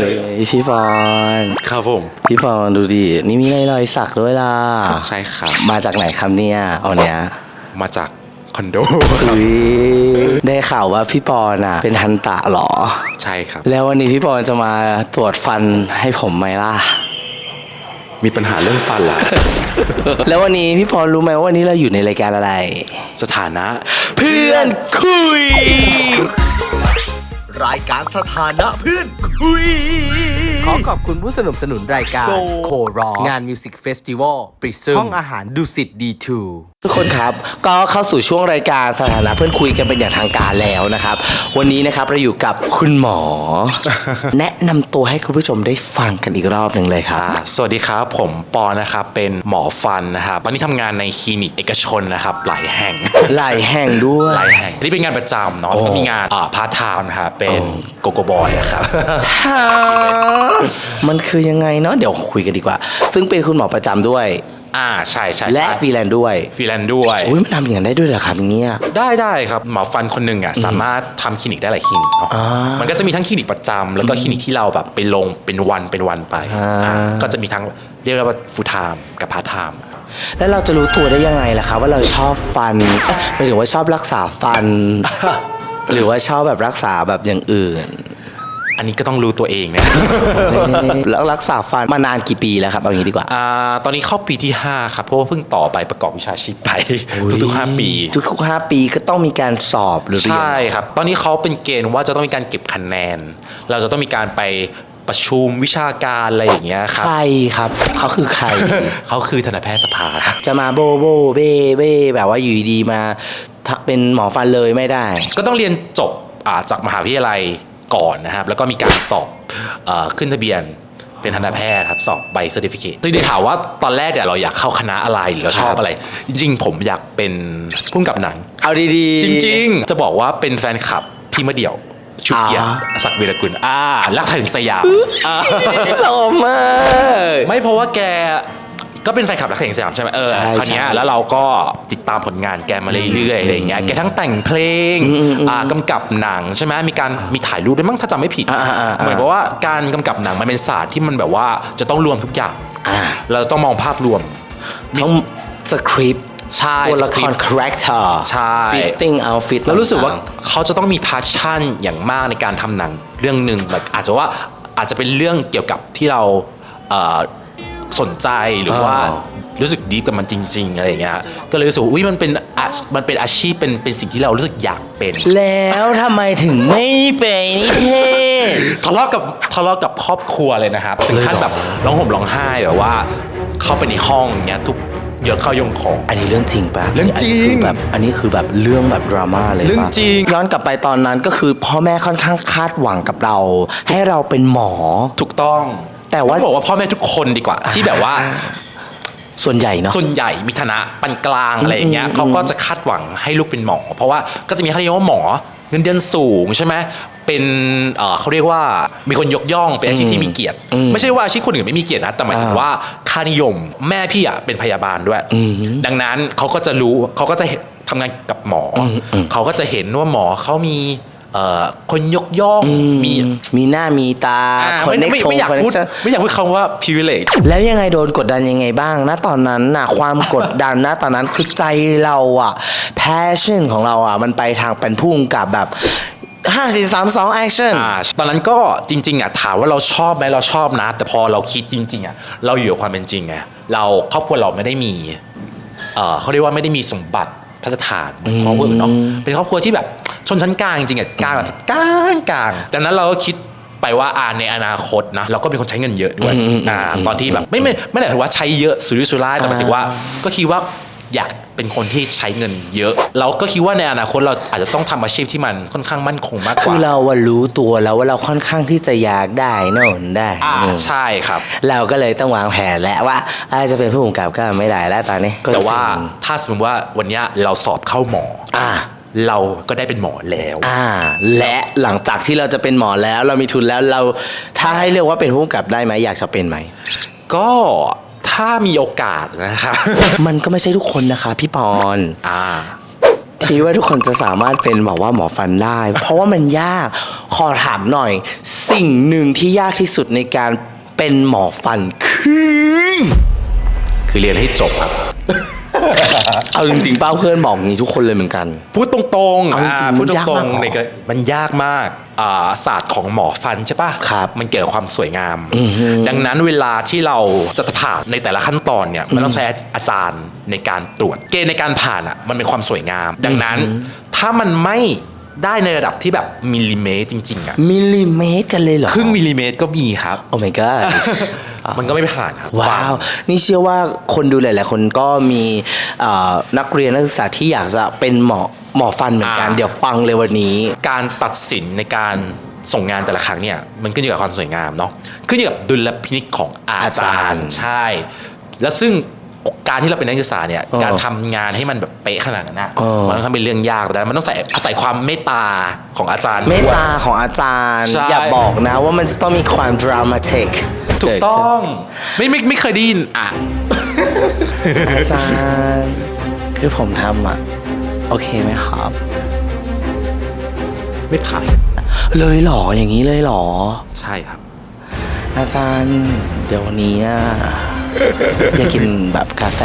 ยพี่ปอนครับผมพี่ปอนดูดินี่มีรอยสักด้วยล่ะใช่ครับ มาจากไหนครับเนี่ยเอาเนี้ยมาจากคอนโดอุ้ยได้ข่าวว่าพี่ปอนอะ เป็นทันตะเหรอ ใช่ครับ แล้ววันนี้พี่ปอนจะมาตรวจฟันให้ผมไหมล่ะ มีปัญหาเรื่องฟันเหรอแล้ววันนี้พี่ปอนรู้ไหมว่าวันนี้เราอยู่ในรายการอะไร สถานะ เพื่อนคุย รายการสถานะเพื่อนคุย ขอขอบคุณผู้สนับสนุนรายการ So โคร้องงานมิวสิกเฟสติวัลปริซึมห้องอาหารดุสิตดีทู ทุกคนครับก็เข้าสู่ช่วงรายการสถานะเพื่อนคุยกันเป็นอย่างทางการแล้วนะครับ วันนี้นะครับเราอยู่กับคุณหมอ แนะนำตัวให้คุณผู้ชมได้ฟังกันอีกรอบหนึ่งเลยครับอ่าสวัสดีครับ ผมปอนะครับเป็นหมอฟันนะครับตอนนี้ทำงานในคลินิกเอกชนนะครับหลายแห่งหลายแห่งด้วย หลายแห่งนี่เป็นงานประจำเนาะโอ้ แล้วก็มีงานอ่าพาร์ทไทม์นะครับเป็นโกโกบอยนะครับฮะมันคือยังไงเนาะเดี๋ยวคุยกันดีกว่า ซึ่งเป็นคุณหมอประจำด้วย อ่าใช่ใช่และใช่ฟรีแลนซ์ด้วยฟรีแลนซ์ด้วย อุ้ยมันทำอย่างนั้นได้ด้วยเหรอครับอย่างเงี้ยได้ได้ครับหมอฟันคนหนึ่งอะสามารถทำคลินิกได้หลายคลินิกเนาะอ่ามัมันก็จะมีทั้งคลินิกประจำแล้วก็คลินิกที่เราแบบไปลงเป็นวันเป็นวันไปอ่า อ่าก็จะมีทั้งเรียกว่าฟูลไทม์กับพาร์ทไทม์แล้วเราจะรู้ตัวได้ยังไงล่ะครับว่าเราชอบฟันเอ๊ะหมายถึงว่าชอบรักษาฟัน หรือว่าชอบแบบรักษาแบบอย่างอื่น อันนี้ก็ต้องรู้ตัวเองนะ แล้วรักษาฟันมานานกี่ปีแล้วครับ เอาอย่างนี้ดีกว่า อ่า ตอนนี้เข้าปีที่ 5 ครับ เพราะว่าเพิ่งต่อไปประกอบวิชาชีพไป ทุกๆ5ปี ทุกๆห้าปีก็ต้องมีการสอบหรือเรียนใช่ครับ ตอนนี้เขาเป็นเกณฑ์ว่าจะต้องมีการเก็บคะแนน เราจะต้องมีการไปประชุมวิชาการอะไรอย่างเงี้ยครับ ใครครับ เขาคือใคร เขาคือทันตแพทย์สภา จะมาโบโบเบ้เบ้แบบว่าอยู่ดีๆมาทะเป็นหมอฟันเลยไม่ได้ ก็ต้องเรียนจบอ่าจากมหาวิทยาลัย ก่อนนะครับ แล้วก็มีการสอบเออขึ้นทะเบียนเป็นทันตแพทย์ครับสอบใบเซอร์ติฟิเคตจริงๆถามว่าตอนแรกเนี่ยเราอยากเข้าคณะอะไรหรือเราชอบอะไร จริงๆผมอยากเป็นผู้กำกับหนัง เอาดีๆ จริง ๆ จะบอกว่าเป็นแฟนคลับพี่มะเดี่ยวชุดเกียรติอ่าศักดิ์วีรกุลอ่ารักถึงสยามอ่าชอบมากไม่เพราะว่าแก ก็เป็นแฟนคลับรักถึงสยามใช่ไหมเออใช่คราวเนี้ยใช่แล้วเราก็ติดตามผลงานแกมาเรื่อยๆอะไรอย่างเงี้ยแกทั้งแต่งเพลงอ่ากำกับหนังใช่ไหมมีการมีถ่ายรูปด้วยมั้งถ้าจำไม่ผิดอ่าอ่าอ่าเหมือนกับว่าการกำกับหนังมันเป็นศาสตร์ที่มันแบบว่าจะต้องรวมทุกอย่างอ่า เราต้องมองภาพรวมมีต้องสคริปต์ใช่ตัวละสคริรปต์คาแรคเตอร์ใช่ ฟิตติ้งเอาฟิต แล้วรู้สึกว่าเขาจะต้องมีพาชั่นอย่างมากในการทำหนังเรื่องหนึ่งแบบอาจจะว่าอาจจะเป็นเรื่องเกี่ยวกับที่เราเอ่อ สนใจหรือว่ารู้สึกดีฟกับมันจริง ๆ อะไรอย่างเงี้ย ก็เลยรู้สึกว่าอุ้ยมันเป็นอามันเป็นอาชีพเป็นเป็นสิ่งที่เรารู้สึกอยากเป็น แล้วทำไมถึงไม่เป็นนิเทศ ทะเลาะกับทะเลาะกับครอบครัวเลยนะครับถึงขั้นแบบร้องห่มร้องไห้แบบว่า เข้าไปในห้องอย่างเงี้ยทุกโยนเข้าโยงของ อันนี้เรื่องจริงปะเรื่องจริงนนี้คือแบบอันนี้คือแบบเรื่องแบบดราม่าเลยเรื่องปะจริง ย้อนกลับไปตอนนั้นก็คือพ่อแม่ค่อนข้างคาดหวังกับเรา ให้เราเป็นหมอ ถูกต้อง แต่ว่า ต้องบอกว่าพ่อแม่ทุกคนดีกว่า ที่แบบว่า ส่วนใหญ่เนาะ ส่วนใหญ่มีฐานะปานกลางอะไรอย่างเงี้ยอืมเขาก็จะคาดหวังให้ลูกเป็นหมอ เพราะว่าก็จะมีค่านิยมว่าหมอเงินเดือนสูงใช่ไหมเป็นเอ่อเขาเรียกว่ามีคนยกย่องเป็นอาชีพที่มีเกียรติอืมไม่ใช่ว่าอาชีพคนอื่นไม่มีเกียรตินะแต่หมายถึงอ่าว่าค่านิยมแม่พี่อะเป็นพยาบาลด้วยอืมดังนั้นเขาก็จะรู้เขาก็จะเห็นทำงานกับหมออมอืมเขาก็จะเห็นว่าหมอเขามีเอ่อ คนยกย่องอืมีมีหน้ามีตาอ่าคไม่นเน็กไม่ชงไม่อยากคอนเน็พูกดชั่นไม่อยากพูดคำว่า privilege แล้วยังไงโดนกดดันยังไงบ้างนะตอนนั้นน่ะความกดดันนะตอนนั้นคือใจเราอะ passion ของเราอะมันไปทางเป็นพุ่งกับแบบห้าสี่สามสอง action อ่าตอนนั้นก็จริง ๆอะถามว่าเราชอบไหมเราชอบนะ แต่พอเราคิดจริง ๆอะเราอยู่กับความเป็นจริงไงเราครอบครัวเราไม่ได้มีเอ่อเขาเรียกว่าไม่ได้มีสมบัติพระสถานเหมือนครอบครัวอื่นเนาะเป็นครอบครัวที่แบบช นชั้นกลางจริงๆอะกลางแบบกลางกลางดังนั้นเราก็คิดไปว่าอ่าในอนาคตนะเราก็เป็นคนใช้เงินเยอะด้วยอ่าตอนที่แบบไม่ไม่ไม่ได้ถือว่าใช้เยอะสุรุ่ยสุร่ายแต่หมายถึงว่า ก็คิดว่าอยากเป็นคนที่ใช้เงินเยอะ เราก็คิดว่าในอนาคตเราอาจจะต้องทำอาชีพที่มันค่อนข้างมั่นคงมากกคืว่าอเราอะรู้ตัวแล้วว่าเราค่อนข้างที่จะอยากได้โน่นได้อ่านี่ใช่ครับ เราก็เลยต้องวางแผนแล้วว่าอาจจะเป็นผู้กำกับก็ไม่ได้แล้วตอนนี้ก็แต่ว่าจริงถ้าสมมติว่าวันเนี้ยเราสอบเข้าหมออ่า เราก็ได้เป็นหมอแล้ว อ่า และหลังจากที่เราจะเป็นหมอแล้ว เรามีทุนแล้วเราถ้าให้เรียกว่าเป็นผู้กำกับได้ไหมอยากจะเป็นไหม ก็ถ้ามีโอกาสนะครับ มันก็ไม่ใช่ทุกคนนะคะ พี่ปอนอ่า ที่คิดว่าทุกคนจะสามารถเป็นแบบว่าหมอฟันได้ เพราะว่ามันยากขอถามหน่อย สิ่งหนึ่งที่ยากที่สุดในการเป็นหมอฟันคือ คือเรียนให้จบครับ เอาจริงๆ เป้าเพื่อนบอกอย่างนี้ทุกคนเลยเหมือนกัน พูดตรงๆเอาจริงๆอ่าพูดมันยากตรมากงเหรอๆในก็มันยากมากอ่าศาสตร์ของหมอฟันใช่ปะครับมันเกี่ยวกับความสวยงาม ดังนั้นเวลาที่เราจะผ่านในแต่ละขั้นตอนเนี่ยมันต้องใช้อาจารย์ในการตรวจ เกณฑ์ในการผ่านอะมันเป็นความสวยงาม ดังนั้นถ้ามันไม่ ได้ในระดับที่แบบมิลลิเมตรจริงๆอะมิลลิเมตรกันเลยเหรอครึ่งมิลลิเมตรก็มีครับ โอ้ my god มันก็ไม่ผ่านครับว้าว นี่เชื่อว่าคนดูหลายๆคนก็มีเอ่อนักเรียนนักศึกษาที่อยากจะเป็นหมอหมอฟันเหมือนกันอ่าเดี๋ยวฟังเลยวันนี้ การตัดสินในการส่งงานแต่ละครั้งเนี่ยมันขึ้นอยู่กับความสวยงามเนาะขึ้นอยู่กับดุลพินิจของอาอาจาจารรย์ย์ใช่ แล้วซึ่ง การที่เราเป็นนักศึกษาเนี่ยเออการทำงานให้มันแบบเป๊ะขนาดนั้นนะเออมันต้องเป็นเรื่องยากแต่มันต้องใส่อาศัยความเมตตาของอาจารย์เมตด้วยตาของอาจารย์ใช่อย่าบอกนะว่ามันจะต้องมีความดรามาติกถูกต้องไม่ไม่ไม่เคยได้ยินอะอาจารย์คือผมทำอะโอเคไหมครับ ไม่ผ่านเลยเหรออย่างนี้เลยเหรอ ใช่ครับ อาจารย์เดี๋ยววันนี้อะ อยากกินแบบกาแฟ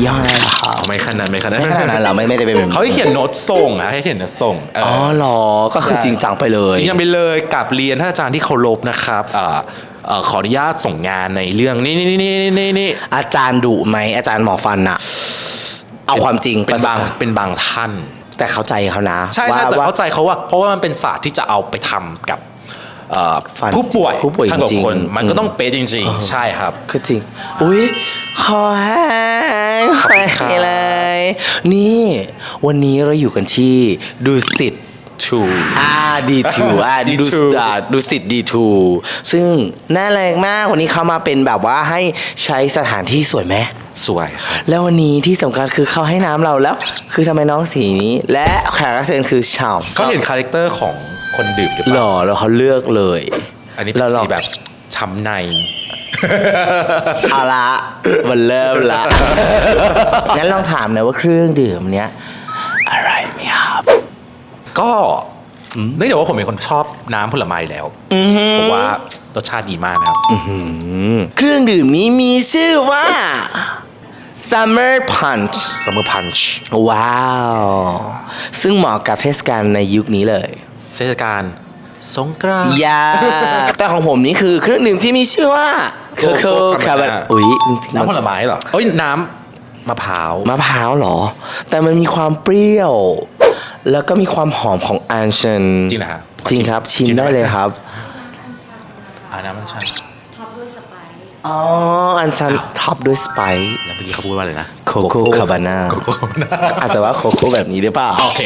ยี่ห้ออะไรเหรอครับไม่ขนาดไม่ขนาดไม่ขนาดนั้นเราไม่ไม่ได้เป็นแบบเขาให้เขียนโน้ตส่งอะให้เขียนโน้ตส่งเอออ๋ออเหรอก็คือจริงจังไปเลยจริงจังไปเลยกับเรียนท่านอาจารย์ที่เคารพนะครับเอ่อเอ่อขออนุญาตส่งงานในเรื่องนี่นี่นี่นี่นี่นี่อาจารย์ดุไหมอาจารย์หมอฟันอะเอาความจริงเป็นบางระสกรณ์เป็นบางท่าน แต่เข้าใจเขานะใช่ว่าใช่แต่ว่าเข้าใจเขาว่า เพราะว่ามันเป็นศาสตร์ที่จะเอาไปทำกับ เอ่อฟันผู้ป่วยผู้ป่วยทั้งกับจริงๆคนมันก็อืม ต้องเป๊ะจริงๆ ใช่ครับ คือจริง อุ้ยขอให้ขอขอบคุณครับให้เลย นี่ วันนี้เราอยู่กันที่ดูสิต ถูก อ่าดีทูอ่า D2 ดูอ่าดูสิตดีทูซึ่งน่าแรงมากวันนี้เขามาเป็นแบบว่าให้ใช้สถานที่สวยไหมสวยครับ แล้ววันนี้ที่สำคัญคือเขาให้น้ำเราแล้ว คือทำไมน้องสีนี้ และแขกรับเชิญคือชาว เขาเห็นคาแรคเตอร์ของ คนดื่มหรือเปหล่าล่อแล้วเขาเลือกเลยอันนี้เป็นเราลสีองแบบช้ำใน เอาละมันเริ่มละ งั้นลองถามหน่อยว่าเครื่องดื่มเนี้ยอะไรไหมครับ ก็เนื่องจากว่าผมเป็นคนชอบน้ำผลไม้อยู่แล้วผมว่ารสชาติดีมากนะครับเครื่องดื่มนี้มีชื่อว่า Summer Punch ซัมเมอร์พันช์ว้าว ซึ่งเหมาะกับเทศกาลในยุคนี้เลย เทศกาลสงกรานต์ ยา แต่ของผมนี่คือเครื่องดื่มที่มีชื่อว่าโคโค่คาบา Cabana อุ้ยจริงๆน้ำผมันลไม้เหรอเอ้ยน้ำมะพร้าวมะพร้าวเหรอ แต่มันมีความเปรี้ยว แล้วก็มีความหอมของอัญชันจริงนะฮะจริงครับ ชิมได้เลยครับ อ่าน้ำมันชัน อ๋อ อัญชันท็อปด้วยสไปซ์แล้วเมื่อกี้เขาพูดว่าอะไรนะโคโค่คาบาน่าโคโค่นะอาจจะว่าโคโค่แบบนี้หรือเปล่า โอเค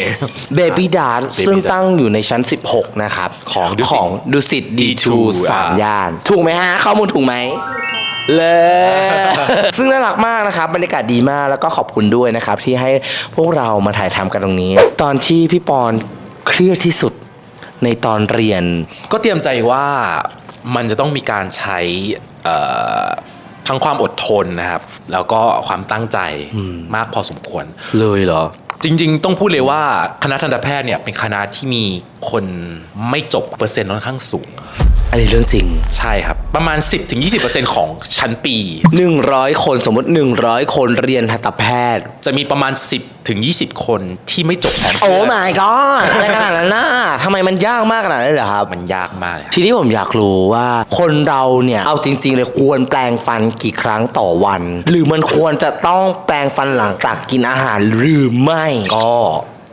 เบบี้ดาร์ Baby ซึ่ง Dart ตั้งอยู่ในชั้น 16 นะครับ ของดุสิตของดุสิตดีทู D2 สามอ่าย่าน ถูกไหมฮะ ข้อมูลถูกไหมเลยซึ่งน่ารักมากนะครับ บรรยากาศดีมากแล้วก็ขอบคุณด้วยนะครับ ที่ให้พวกเรามาถ่ายทำกันตรงนี้ ตอนที่พี่ปอนเครียดที่สุดในตอนเรียน ก็เตรียมใจว่ามันจะต้องมีการใช้เอ่อ ทั้งความอดทนนะครับ แล้วก็ความตั้งใจมากพอสมควรเลยเหรอ จริง ๆ ต้องพูดเลยว่าคณะทันตแพทย์เนี่ยเป็นคณะที่มีคนไม่จบเปอร์เซ็นต์ค่อนข้างสูง อันนี้เรื่องจริง ใช่ครับ ประมาณ 10-20%ของชั้นปี 100 คนสมมติ 100 คนเรียนทันตแพทย์ จะมีประมาณ 10ถึง 20 คนที่ไม่จบแผนโอ้ my god ในขนาดนั้นน่ะทำไมมันยากมากขนาดนั้นเลยเหรอครับ มันยากมากเลยครับทีนี้ผมอยากรู้ว่าคนเราเนี่ย เอาจริง ๆ เลยควรแปลงฟันกี่ครั้งต่อวัน หรือมันควรจะต้องแปลงฟันหลังจากกินอาหารหรือไม่ก็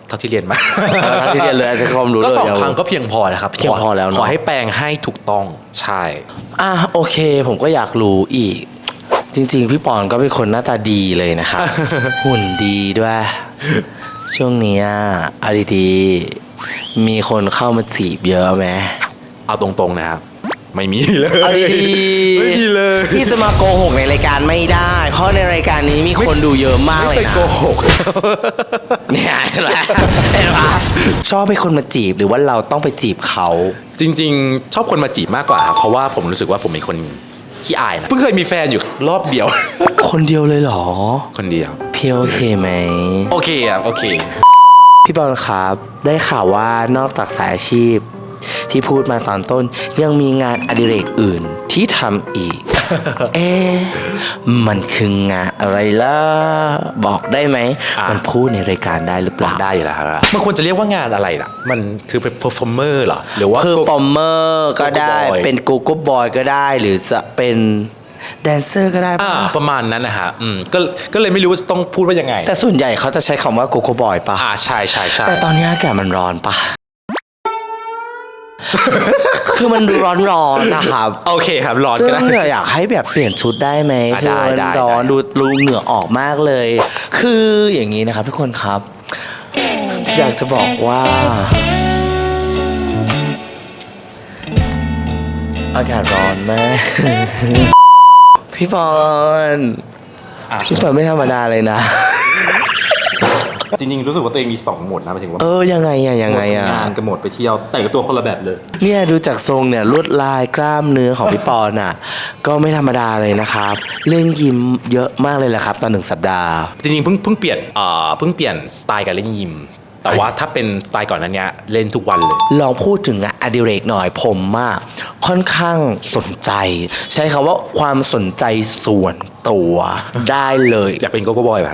เท่าที่เรียนมาเออเท่าที่เรียนเลยอาจจะความรู้ก็เลยสองเอาครั้งก็เพียงพอแล้วครับเพียงพอแล้วเนอะขอให้แปลงให้ถูกต้องใช่อะโอเค ผมก็อยากรู้อีก จริง ๆ พี่ปอนก็เป็นคนหน้าตาดีเลยนะครับหุ่นดีด้วย ช่วงเนี้ยเอาดีๆมีคนเข้ามาจีบเยอะไหมเอาตรงๆนะครับ ไม่มีเลยเอาดีๆไม่มีเลย พี่จะมาโกหกในรายการไม่ได้ เพราะในรายการนี้มีคนดูเยอะมากเลยไม่นะโกหก เนี่ยเห็นไหมเห็นไหมชอบให้คนมาจีบหรือว่าเราต้องไปจีบเขา จริง ๆ ชอบคนมาจีบมากกว่าครับเพราะว่าผมรู้สึกว่าผมเป็นคน ขี้อายนะเพิ่งเคยมีแฟนอยู่รอบเดียว คนเดียวเลยเหรอคนเดียว พี่โอเคไหม โอเคครับโอเค พี่พี่บอลครับ ได้ข่าวว่านอกจากสายอาชีพ ที่พูดมาตอนต้น ยังมีงานอดิเรกอื่นที่ทำอีก เอ๊ะมันคืองานอะไรล่ะ บอกได้ไหม อะ มันพูดในรายการได้หรือเปล่า ได้อยู่แล้วครับมันควรจะเรียกว่างานอะไรล่ะ มันคือเป็น performer เหรอ หรือว่า เพอร์ฟอร์เมอร์ก็ได้ Go-Go Boy เป็นโกโก้บอยก็ได้ หรือจะเป็นแดนเซอร์ก็ได้อ่า ปะประมาณนั้นนะฮะอืมก็ก็เลยไม่รู้ว่าต้องพูดว่ายังไงแต่ส่วนใหญ่เขาจะใช้คำว่าโกโก้บอยปะอ่าใช่ใช่ใช่แต่ตอนนี้อากาศมันร้อนปะ คือมันดูร้อนๆนะครับโอเคครับร้อนซึ่ก็งได้ อยากให้แบบเปลี่ยนชุดได้ไหมอะคือได้มันได้ร้อนได้ ดูรูเหงื่อออกมากเลย คืออย่างนี้นะครับทุกคนครับ อยากจะบอกว่า อากาศร้อนมาก พี่บอลอะพี่บอลไม่ธรรมดาเลยนะ จริงๆ รู้สึกว่าตัวเองมีสองโหมดนะหมายถึงว่าเออยังไงอะยังไงอะงานกับโหมดไปเที่ยวแต่งตัวคนละแบบเลย เนี่ยดูจากทรงเนี่ยลวดลายกล้ามเนื้อของพี่ปอนอะ ก็ไม่ธรรมดาเลยนะครับเล่นยิมเยอะมากเลยแหละครับตอนหนึ่งสัปดาห์ จริงๆเพิ่งเพิ่งเปลี่ยนเอ่อเพิ่งเปลี่ยนสไตล์การเล่นยิม แต่ว่าถ้าเป็นสไตล์ก่อนนั้นเนี้ยเล่นทุกวันเลย ลองพูดถึงงานอดิเรกหน่อยผมมาก ค่อนข้างสนใจ ใช้คำว่าความสนใจส่วนตัวได้เลย อยากเป็นโกโก้บอยป่ะ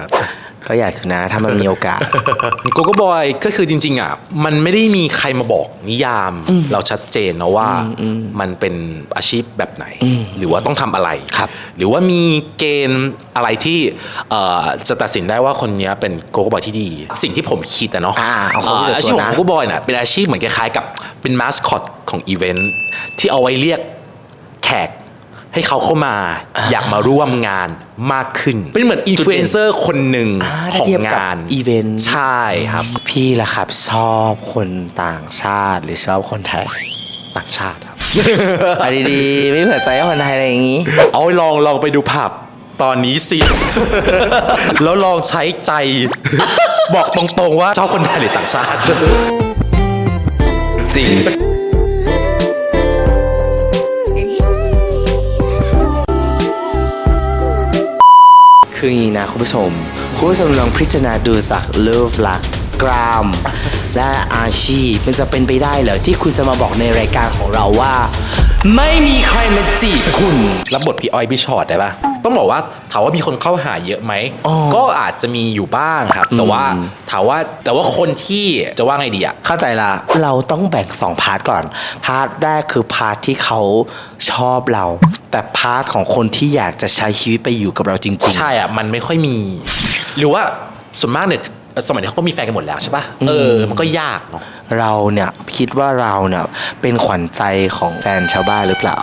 ก็อยากอยู่นะถ้ามันมีโอกาส โกโก้บอยก็คือจริง ๆ อะ มันไม่ได้มีใครมาบอกนิยาม เราชัดเจนนะว่ามันเป็นอาชีพแบบไหน หรือว่าต้องทำอะไรครับ หรือว่ามีเกณฑ์อะไรที่เอ่อจะตัดสินได้ว่าคนเนี้ยเป็นโกโก้บอยที่ดี สิ่งที่ผมคิดอะเนาะอ่าเอาความรู้สึกอาชีพตัวขอนะงโกโก้บอยน่ะเป็นอาชีพเหมือนคล้ายๆกับเป็นมาสคอตของอีเวนท์ที่เอาไว้เรียกแขก ให้เขาเข้ามาอยากมาร่วมงานมากขึ้น เป็นเหมือนอินฟลูเอนเซอร์คนหนึ่งอ่าของถ้าเทียบกับงานอีเวนต์ใช่ครับ พี่ล่ะครับ ชอบคนต่างชาติหรือชอบคนไทยต่างชาติครับเอาดีๆไม่เผื่อใจว่าคนไทยอะไรอย่างนี้ เอาลองลองไปดูผับตอนนี้สิ แล้วลองใช้ใจ บอกตรงๆว่าเจ้าคนไทยหรือต่างชาติ จริง คืออย่างนี้นะคุณผู้ชม คุณผู้ชมลองพิจารณาดูจากเลิฟลักกราม และอาชีพมันจะเป็นไปได้เหรอที่คุณจะมาบอกในรายการของเราว่า ไม่มีใครมาจีบคุณ รับบทพี่อ้อยพี่ชอตได้ปะ ต้องบอกว่าถามว่ามีคนเข้าหาเยอะไหมอ๋อก็อาจจะมีอยู่บ้างครับ แต่ว่าถามว่าแต่ว่าคนที่จะว่าไงดีอะเข้าใจละเราต้องแบ่งสองพาร์ทก่อน พาร์ทแรกคือพาร์ทที่เขาชอบเรา แต่พาร์ทของคนที่อยากจะใช้ชีวิตไปอยู่กับเราจริงใช่อะมันไม่ค่อยมี หรือว่าส่วนมากเนี่ยสมัยนี้เขาก็มีแฟนกันหมดแล้วใช่ปะเออ มันก็ยากเนาะๆเราเนี่ยคิดว่าเราเนี่ยเป็นขวัญใจของแฟนชาวบ้านหรือเปล่า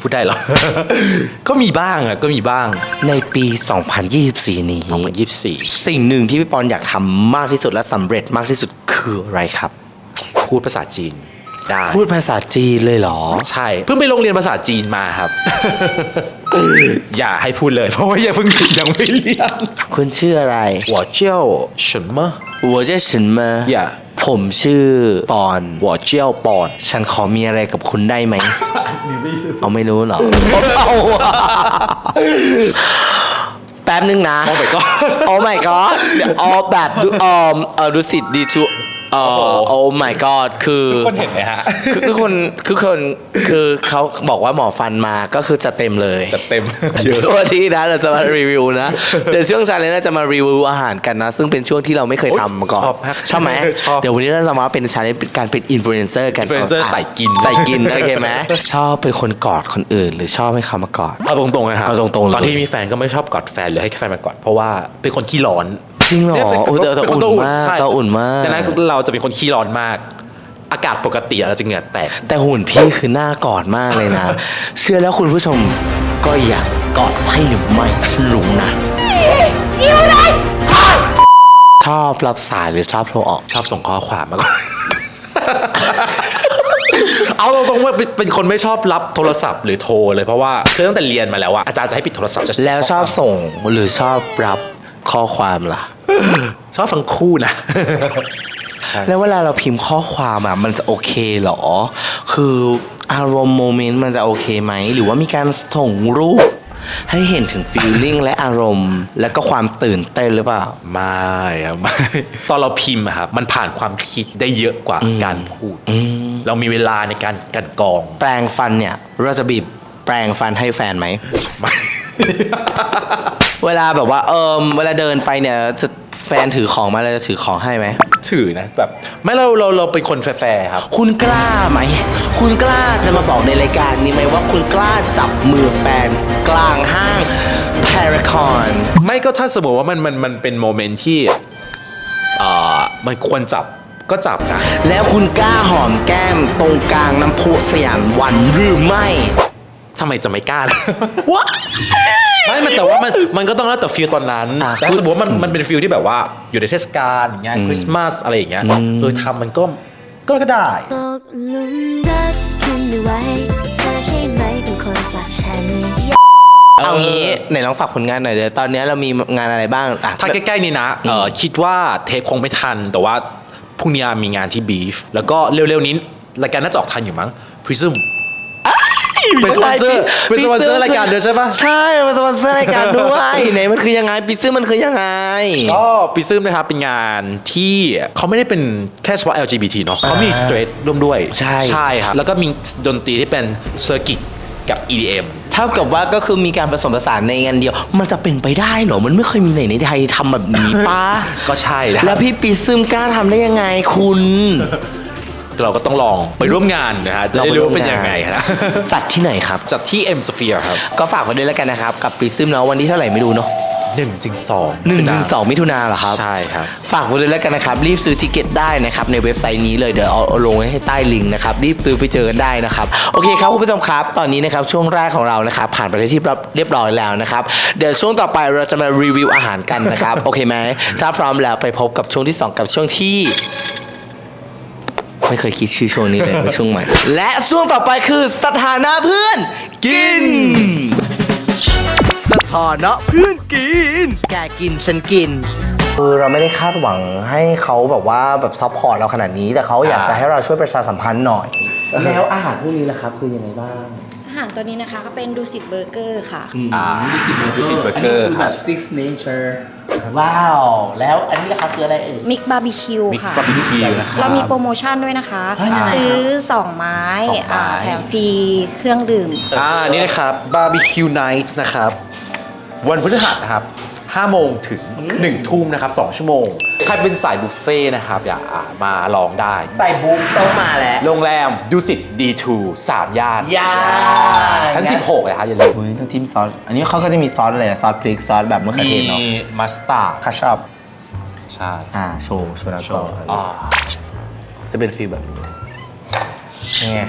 พูดได้เหรอ ก็มีบ้างอะก็มีบ้าง ในปี 2024 นี้ 2024 สิ่งหนึ่งที่พี่ปอนอยากทำมากที่สุดและสำเร็จมากที่สุดคืออะไรครับ พูดภาษาจีน ได้ พูดภาษาจีนเลยเหรอ ใช่ เพิ่งไปโรงเรียนภาษาจีนมาครับ อย่าให้พูดเลย เพราะว่ายังเพิ่งยังไม่เรียน คุณชื่ออะไร 我叫什么我叫什么 Yeah ผมชื่อปอน 我叫ปอน ฉันขอมีอะไรกับคุณได้ไหม เอาไม่รู้เหรอ เอาแป๊บนึงนะ โอ้ my god โอ้ my god เดี๋ยวเอาแบบดูเออเออดูสิดีทู เออโอ้ my god คือคนเห็นไหมฮะ คือคือคนคือคนคือเขาบอกว่าหมอฟันมาก็คือจะเต็มเลยจะเต็ม เยอะ วันที่นะเราจะมารีวิวนะ เดี๋ยวช่วงชาเลนจ์เราจะมารีวิวอาหารกันนะ ซึ่งเป็นช่วงที่เราไม่เคยทำมาก่อนชอบมากชอบไหมชอบเดี๋ยววันนี้เราจะมาเป็นชาเลนจ์การเป็นอินฟลูเอนเซอร์กัน influencer ใส่กิน ใส่กินโอเคไหมชอบเป็นคนกอดคนอื่น หรือชอบให้เขามากอด เอาตรงๆนะครับเอาตรงๆเลย ตอนที่มีแฟนก็ไม่ชอบกอดแฟนหรือให้แฟนมากอดเพราะว่าเป็นคนขี้ร้อน จริงเหรอเนี่ยเป็นโอ้แต่แต่เป็อุ่นตัวมากใช่เราอุ่นมากดังนั้นเราจะเป็นคนขี้ร้อนมาก อากาศปกติเราจะเหงื่อแตก แต่หุ่นพี่คือหน้ากอดมากเลยนะ เชื่อแล้วคุณผู้ชมก็อยากกอดใช่หรือไม่ฉันรู้นะชอบรับสายหรือชอบโทรออก ชอบส่งข้อความมากกว่าเอาตรงๆว่าเป็นเป็นคนไม่ชอบรับโทรศัพท์หรือโทรเลยเพราะว่าคือตั้งแต่เรียนมาแล้วอะอาจารย์จะให้ปิดโทรศัพท์จะแล้วชอบส่งหรือชอบรับข้อความล่ะ ชอบทั้งคู่นะ แล้วเวลาเราพิมพ์ข้อความอะมันจะโอเคเหรอ คืออารมณ์โมเมนต์มันจะโอเคไหม หรือว่ามีการส่งรูป ให้เห็นถึงฟีลลิ่งและอารมณ์ และก็ความตื่นเต้นหรือเปล่า ไม่อะไม่ ตอนเราพิมพ์อะครับมันผ่านความคิดได้เยอะกว่าการพูด เรามีเวลาในการกลันกรอง แปรงฟันเนี่ย เราจะบีบแปรงฟันให้แฟนไหม ไม่ เวลาแบบว่าเออเวลาเดินไปเนี่ยจะ แฟนถือของมาเราจะถือของให้ไหม ถือนะแบบไม่เราเราเราเป็นคนแฟร์ๆครับ คุณกล้าไหม คุณกล้าจะมาบอกในรายการนี้ไหมว่าคุณกล้าจับมือแฟนกลางห้างพารากอนไม่ก็ถ้าสมมติว่ามันมันมันเป็นโมเมนต์ที่เอ่อมันควรจับก็จับนะ แล้วคุณกล้าหอมแก้มตรงกลางน้ำพุสยามวันหรือไม่ ทำไมจะไม่กล้าล่ะ วะ ไม่มันแต่ว่ามันมันก็ต้องแล้วแต่ฟิลตอนนั้นอะแต่สมมติว่ามันมันเป็นฟิลที่แบบว่าอยู่ในเทศกาลอย่างเงี้ยคริสต์มาสอะไรอย่างเงี้ยเออทำมันก็ก็ก็ได้ ตกหลุมรักขึ้นไม่ไหวเธอใช่ไหมเป็นคนฝากฉัน เอางี้ไหนลองฝากผลงานหน่อยเดี๋ยวตอนนี้เรามีงานอะไรบ้างอะ ถ้าใกล้ๆนี้นะเออคิดว่าเทปคงไม่ทัน แต่ว่าพรุ่งนี้มีงานที่บีฟแล้วก็เร็วๆนี้รายการน่าจะออกทันอยู่มั้ง Prism เป็นสปอนเซอร์เป็นสปอนเซอร์รายการด้วยใช่ปะใช่เป็นสปอนเซอร์รายการด้วยไหนมันคือยังไงปิซึมมันคือยังไงก็ปีซึมนะครับเป็นงานที่เขาไม่ได้เป็นแค่เฉพาะ LGBT เนาะเขามีสเตรทร่วมด้วยใช่ใช่ครับแล้วก็มีดนตรีที่เป็นเซอร์กิตกับ EDM เท่ากับว่าก็คือมีการผสมผสานในงานเดียว มันจะเป็นไปได้เหรอ มันไม่เคยมีไหนในไทยทำแบบนี้ป้าก็ใช่แล้วแล้วพี่ปีซึมกล้าทำได้ยังไงคุณ เราก็ต้องลองไปร่วมงานนะฮะจะได้รู้ว่าเป็นยังไงนะจัดที่ไหนครับ จัดที่ M Sphere ครับ ก็ฝากไว้ด้วยแล้วกันนะครับ กับปีซึมเนาะวันที่เท่าไหร่ไม่รู้เนาะ1ถึง2หนึ่งถึงสองมิถุนาเหรอครับ ใช่ครับ ฝากไว้เลยแล้วกันนะครับ รีบซื้อติเก็ตได้นะครับ ในเว็บไซต์นี้เลย เดี๋ยวเอาเอาลงไว้ให้ใต้ลิงก์นะครับ รีบซื้อไปเจอกันได้นะครับ โอเคครับคุณผู้ชมครับ ตอนนี้นะครับช่วงแรกของเรานะครับ ผ่านไปได้ที่เรียบร้อยแล้วนะครับ เดี๋ยวช่วงต่อไปเราจะมารีวิวอาหารกันนะครับ โอเคไหมถ้าพร้อมแล้วไปพบกับช่วงที่ 2 กับช่วงที่ ไม่เคยคิดชื่อช่วงนี้เลยเป็นช่วงใหม่ และช่วงต่อไปคือสถานะเพื่อน กิน สถานะเพื่อนกิน แกกินฉันกิน คือเราไม่ได้คาดหวังให้เขาแบบว่าแบบซัพพอร์ตเราขนาดนี้ แต่เขาอยากจะให้เราช่วยประชาสัมพันธ์หน่อย แล้วอาหารพวกนี้ล่ะครับ คือยังไงบ้าง อาหารตัวนี้นะคะก็เป็นดูสิตเบอร์เกอร์ค่ะ อ่า ดูสิเบอร์เกอร์ครับ six nature ว้าว แล้วอันนี้ล่ะครับคืออะไรเอ่ย มิกบาร์บีคิว Mix ค่ะ Barbecue นะครับ เรามีโปรโมชั่นด้วยนะคะ อ่ายังไงครับ ซื้อ 2 ไม้สองไม้ อ่าแถมฟรีเครื่องดื่ม อ่า นี่นะครับบาร์บีคิวไนท์นะครับ วันพฤหัสนะครับ 5 โมงถึง 1 ทุ่มนะครับ 2 ชั่วโมง ใครเป็นสายบุฟเฟ่ต์นะครับ อย่าอ่ามาลองได้ ใส่บูมต้องมาแล้ว โรงแรมดูสิต D2 3ย่านย่าน ชั้น 16 เลยครับอย่าลืมอุ้ยต้องจิ้มซอส อันนี้เขาก็จะมีซอสอะไรอะซอสพริกซอสแบบมะเขือมีเทศเนาะมัสตาร์ดข้าชอบ ใช่อ่าโชว์โชว์นะโชก่อว์นอ่าจะเป็นฟีลแบบนี้ไง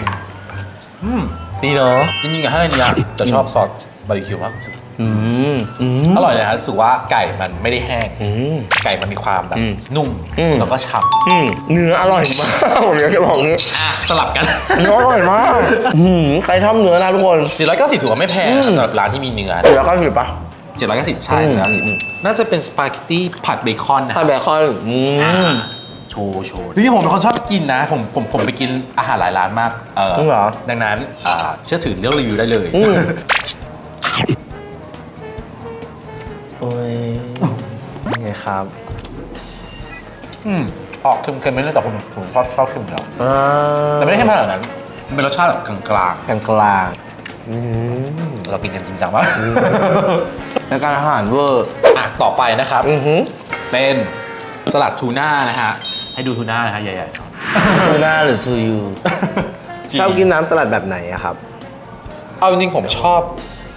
อืมดีเนาะจริงๆอะถ้าในนี้อะจะชอบซอสบาร์บีคิวมากที่สุด อืมอืม อร่อยเลยครับรู้สึกว่าไก่มันไม่ได้แห้ง อืม ไก่มันมีความแบบอืมนุ่มอืม แล้วก็ฉ่ำอืมเนื้ออร่อยมาก ผมอยากจะบอกงี้อะสลับกัน เนื้ออร่อยมากอืมใครชอบเนื้อนะทุกคน490ถือว่าไม่แพงอืมสำหรับร้านที่มีเนื้อเดี๋ยวก็ถือปะ 790ใช่อืม 790น่าจะเป็นสปาเกตตี้ผัดเบคอนนะทานเบคอนอืม โชว์โชว์จริงๆผมเป็นคนชอบกินนะ ผมผมผมไปกินอาหารหลายร้านมากเออจริงเหรอ ดังนั้นอ่าเชื่อถือเรื่องรีวิวได้เลย อืม โอ้ยนี่ไงครับอืมออกเค็มๆไม่ได้แต่ผมผมชอบชอบเค็มแล้วอ่าแต่ไม่ได้เค็มขนาดนั้นมันเป็นรสชาติแบบกลางกลางกลางๆอืมๆเรากินกันจริงจังมากแล้วการอาหารเวอร์อะต่อไปนะครับ อือหือเป็นสลัดทูน่านะฮะให้ดูทูน่านะฮะใหญ่ทูน่าหรือทูยูๆชอบกินน้ำสลัดแบบไหนอะครับ เอาจริงๆผมชอบ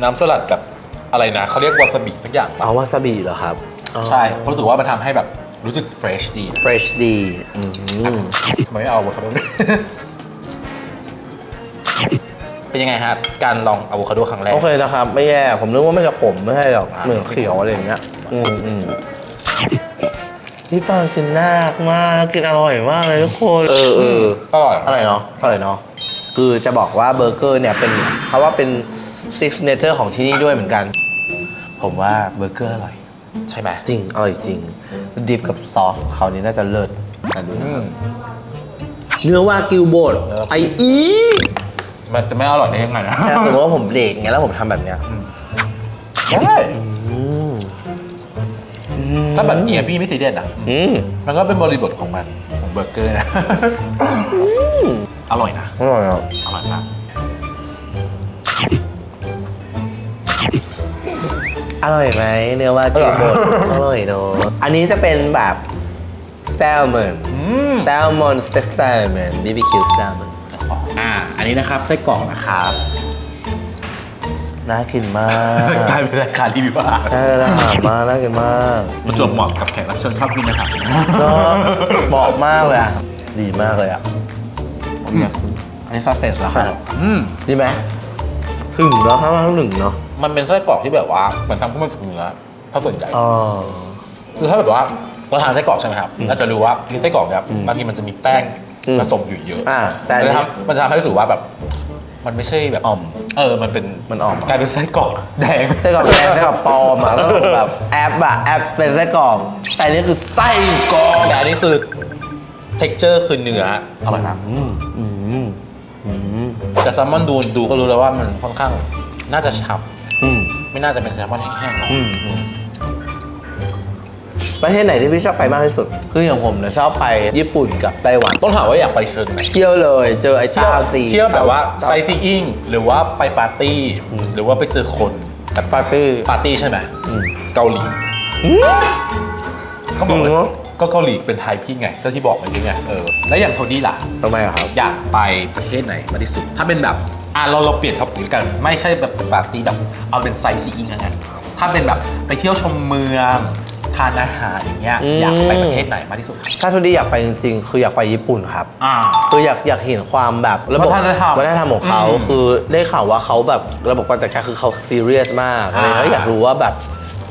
น้ำสลัดกับ อะไรนะเขาเรียกวาซาบิสักอย่างปะเอาวาซาบิเหรอครับใช่เพราะรู้สึกว่ามันทำให้แบบรู้สึกเฟรชดีเฟรชดีอืมทำไมไม่เอาอะโวคาโดด้วย เป็นยังไงฮะ การลองอะโวคาโดครั้งแรก โอเคนะครับ ไม่แย่ ผมนึกว่ามันจะขมไม่ใช่หรอกอ่าเหมือนเขียวอะไรอย่างเงี้ย อืมอืมพี่ปางกินน่ากมากแล้วกินอร่อยมากเลยทุกคน เออเอออร่อย อร่อยเนาะอร่อยเนาะคือจะบอกว่าเบอร์เกอร์เนี่ยเป็นเขาว่าเป็นซิกเนเจอร์ของที่นี่ด้วยเหมือนกัน ผมว่าเบอร์เกอร์อร่อย ใช่ไหมจริงอร่อยจริง ดิบกับซอสของเขานี่น่าจะเลิศแต่ดูนะครับเนื้อวากิวบดไออีมันจะไม่อร่อยได้ยังไงนะถ้าสมมติว่าผมเบรกไงแล้วผมทำแบบเนี้ยใช่ถ้าแบบเนี้ยพี่ไม่ซีเรียสอะ อืมมันก็เป็นบริบทของมันของเบอร์เกอร์นะ อร่อยนะ อร่อยอะ อ อยมากอร่อยไหมเนื้อวากิวบดอร่อยเนอะอันนี้จะเป็นแบบแซลมอนแซลมอนสเต็กแซลมอนบีบีคิวแซลมอนอ่า อันนี้นะครับไส้กรอกนะครับน่ากินมากกลายเป็นรายการรีวิวอาหารน่ากินมากมากน่ากินมากประจวบเหมาะกับแขกรับเชิญชอบกินอาหารเนาะบอกมากเลยอะดีมากเลยอะอันนี้ซอสเซสเหรอครับอืมดีไหมถึงเนาะข้างล่างถึงเนาะ มันเป็นไส้กรอกที่แบบว่าเหมือนทำขึ้นมาจากเนื้อถ้าสนใจอ๋อ คือถ้าแบบว่าเราทานไส้กรอกใช่ไหมครับเราจะรู้ว่าที่ไส้กรอกเนี่ยบางทีมันจะมีแป้งอืมผสมอยู่เยอะอ่าแต่อันมันนี้จะทำมันจะทำให้รู้สึกว่าแบบมันไม่ใช่แบบอ่อมเออมันเป็นมันอ่อม กลายเป็นไส้กรอกแดง ไส้กรอกแดงไส้กรอกปลอมอะก็คือแบบแอปอะแอปเป็นไส้กรอกแต่อันนี่คือไส้กรอกแต่อันนี้คือ texture คือเนื้ออร่อยมากอืมอืมอืมแต่แซลมอนดูดูก็รู้แล้วว่ามันค่อนข้างน่าจะฉ่ อืมำไม่น่าจะเป็นแซลมอนแห้งๆหรอกอืมอืมประเทศไหนที่พี่ชอบไปมากที่สุด คืออย่างผมเนี่ยชอบไปญี่ปุ่นกับไต้หวัน ต้องถามว่าอยากไปเชิญไหน เที่ยวเลย เจอไอ้เต้าจีนเที่ยวแบบว่าไซเต้ซีอิงหรือว่าไปปาร์ตี้ หรือว่าไปเจอคนแต่ปาร์ตี้ปาร์ตี้ใช่ไหมอืมเกาหลีก็บอกอืว่ามก็เกาหลีเป็นไทยพี่ไงก็ที่บอกเมื่อกี้ไงเออแล้วอย่างโทนี่ล่ะทำไมอะครับ อยากไปประเทศไหนมากที่สุด ถ้าเป็นแบบ อะเราเราเปลี่ยนท็อปิกกัน ไม่ใช่แบบปาร์ตี้แบบเอาเป็นไซซีอิงแล้วกันถ้าเป็นแบบไปเที่ยวชมเมืองทานอาหารอย่างเงี้ยอืม อยากไปประเทศไหนมากที่สุด ถ้าทุดีอยากไปจริงๆ คืออยากไปญี่ปุ่นครับ อ่า คืออยากอยากเห็นความแบบระบบวัฒนธรรมวัฒนธรรมของเขาอืมคือได้ข่าวว่าเขาแบบระบบการจัดการคือเขาซีเรียสมากอะไรอ่าแล้วอยากรู้ว่าแบบ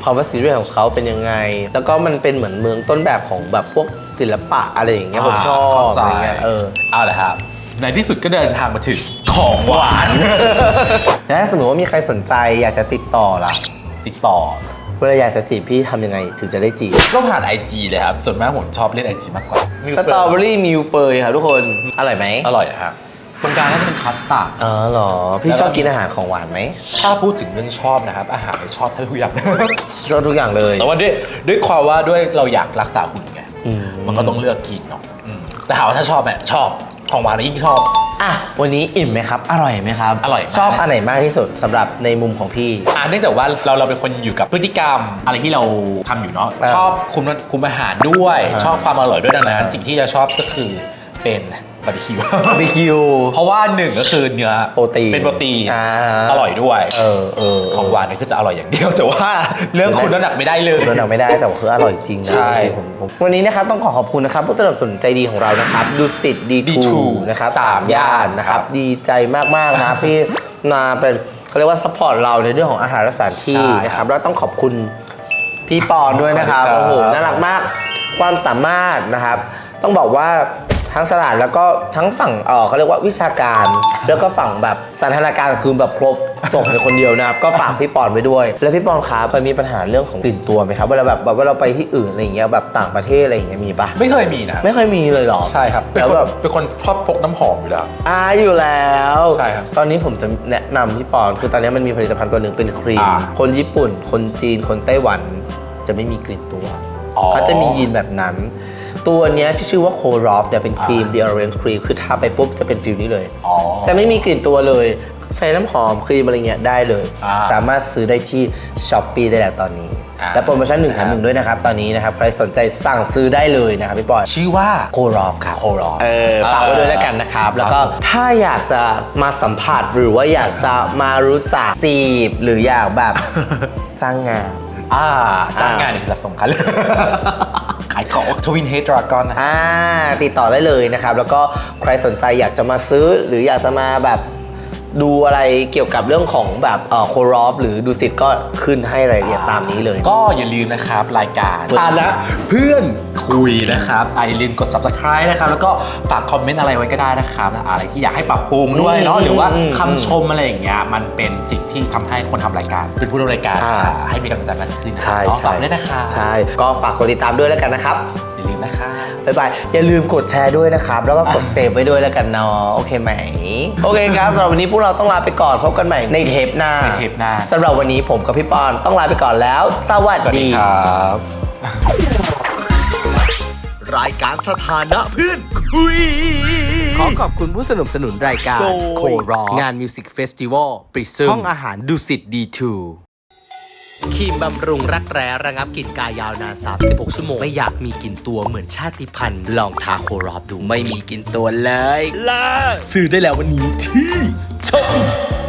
ความว่าซีเรียสของเขาเป็นยังไง แล้วก็มันเป็นเหมือนเมืองต้นแบบของแบบพวกศิลปะอะไรอย่างเงี้ยผมชอบเข้าใจอะไรเงี้ยเออ เอาละครับ ในที่สุดก็เดินทางมาถึงของหวาน แล้วถ้าสมมติว่ามีใครสนใจอยากจะติดต่อล่ะติดต่อ เวลาอยากจะจีบพี่ทำยังไงถึงจะได้จีบก็ผ่าน IG เลยครับ ส่วนมากผมชอบเล่น IG มากกว่าสตรอเบอรี่มิลเฟยครับทุกคน อร่อยไหมอร่อยนะครับ ตรงกลางน่าจะเป็นคัสตาร์ดอ๋อเหรอ พี่ชอบกินอาหารของหวานไหมถ้าพูดถึงเรื่องชอบนะครับ อาหารเนี่ยชอบทั้งทุกอย่าง ชอบทุกอย่างเลย แต่ว่าด้วยด้วยความว่าด้วยเราอยากรักษาหุ่นไง อืม มันก็ต้องเลือกกินเนาะอืมแต่ถามว่าถ้าชอบไหมชอบ ของหวานยิ่งชอบ อะวันนี้อิ่มไหมครับ อร่อยไหมครับอร่อยมาก ชอบอันไหนมากที่สุดสำหรับในมุมของพี่ อ่าเนื่องจากว่าเราเราเป็นคนอยู่กับพฤติกรรมอะไรที่เราทำอยู่เนาะอ่าชอบคุมคุมอาหารด้วยอ่าชอบความอร่อยด้วยดังนั้นสิ่งที่จะชอบก็คือเป็น บาร์บีคิว บาร์บีคิว เพราะว่าหนึ่งก็คือเนื้อโปรตีนเป็นโปรตีนอ่าอร่อยด้วยเออเออของหวานเนี่ยคือจะอร่อยอย่างเดียว แต่ว่าเรื่องคุณน้ำหนักไม่ได้เลยน้ำหนักไม่ได้แต่ว่าคืออร่อยจริงนะใช่จริงๆผมผม วันนี้นะครับต้องขอขอบคุณนะครับผู้สนับสนุนใจดีของเรานะครับดูสิทธิ์ดีทู D2 นะครับสามสามย่านนะครับครับดีใจมากๆนะครับที่มาเป็นเขาเรียกว่าซัพพอร์ตเราในเรื่องของอาหารและสถานที่ใช่นะครับแล้วต้องขอบคุณพี่ปอนด้วยนะครับขอบโอ้คุณครับโหน่ารักมากความสามารถนะครับ ต้องบอกว่า ทั้งสลัดแล้วก็ทั้งฝั่งเออเขาเรียกว่าวิชาการ แล้วก็ฝั่งแบบสันทนาการคือแบบครบจบในคนเดียวนะครับ ก็ฝากพี่ปอนไว้ด้วย แล้วพี่ปอนครับเคยมีปัญหาเรื่องของกลิ่นตัวไหมครับเวลาแบบแบบว่าเราไปที่อื่นอะไรอย่างเงี้ยแบบต่างประเทศอะไรอย่างเงี้ยมีปะไม่เคยมีนะครับไม่เคยมีเลยเหรอ ใช่ครับเป็นแล้วคนแบบ เป็นคนชอบพกน้ำหอมอยู่แล้วอ่าอยู่แล้ว ใช่ครับตอนนี้ผมจะแนะนำพี่ปอน คือตอนนี้มันมีผลิตภัณฑ์ตัวหนึ่งเป็นครีม อ่า คนญี่ปุ่น คนจีน คนไต้หวัน จะไม่มีกลิ่นตัวอ๋อเขาจะมียีนแบบนั้น ตัวเนี้ยที่ชื่อว่าโครอฟเนี่ยเป็นครีม The Orange Cream คือทาไปปุ๊บจะเป็นฟิลนี้เลย อ๋อ จะไม่มีกลิ่นตัวเลย ใช้น้ำหอมครีมอะไรเงี้ยได้เลย อ่าสามารถซื้อได้ที่ s h อ p e e ได้แล้วตอนนี้ อ่า และโปรโมชั่นหนึ่งแถมหนึ่งด้วยนะครับ ตอนนี้นะครับ ใครสนใจสั่งซื้อได้เลยนะครับพี่ปอยชื่อว่าโครอฟครับ Korov เออฝากไว้ด้วยแล้วกันนะครับ แล้วก็ถ้าอยากจะมาสัมผัสหรือว่าอยากจะมารู้จักจีบ หรืออยากแบบ สร้างงาน อ่าจ้างงานนี่คือหลักสำคัญเลยขายของทวินเฮดดราก้อนนะ อ่าติดต่อได้เลยนะครับ แล้วก็ใครสนใจอยากจะมาซื้อหรืออยากจะมาแบบ ดูอะไรเกี่ยวกับเรื่องของแบบเอ่อโครอฟหรือดูสิทธ์ก็ขึ้นให้รายละเอียดตามนี้เลย ก็อย่าลืมนะครับรายการทานแล้วเพื่อนคุยนะครับไอย่าลืมกด subscribe นะครับ แล้วก็ฝากคอมเมนต์อะไรไว้ก็ได้นะครับ อะไรที่อยากให้ปรับปรุงด้วยเนาะอืมหรือว่าอืมคำชมอะไรอย่างเงี้ยมันเป็นสิ่งที่ทำให้คนทำรายการ เป็นผู้ดำเนินรายการอ่า ให้มีกำลังใจมากขึ้นใช่เนาะใช่ฝากด้วยนะครับ ใช่ ก็ฝากกดติดตามด้วยแล้วกันนะครับอย่าลืมนะคะบ๊ายบาย อย่าลืมกดแชร์ด้วยนะครับ แล้วก็กดเซฟไว้ด้วยแล้วกันเนาะโอเคไหม โอเคครับสำหรับวันนี้พวกเราต้องลาไปก่อนพบกันใหม่ในเทปหน้าในเทปหน้าสำหรับวันนี้ผมกับพี่ปอนต้องลาไปก่อนแล้ว สวัสสวัสดีดีครับรายการสถานะเพื่อนคุย ขอขอบคุณผู้สนับสนุนรายการโดยโคร้องงานมิวสิกเฟสติวัลปริซึมห้องอาหารดุสิตดีทู ครีมบำรุงรักแร้ระงับกลิ่นกายยาวนาน 36 ชั่วโมง ไม่อยากมีกลิ่นตัวเหมือนชาติพันธุ์ ลองทาโครอบดูไม่มีกลิ่นตัวเลยลาซื้อได้แล้ววันนี้ที่ช็อป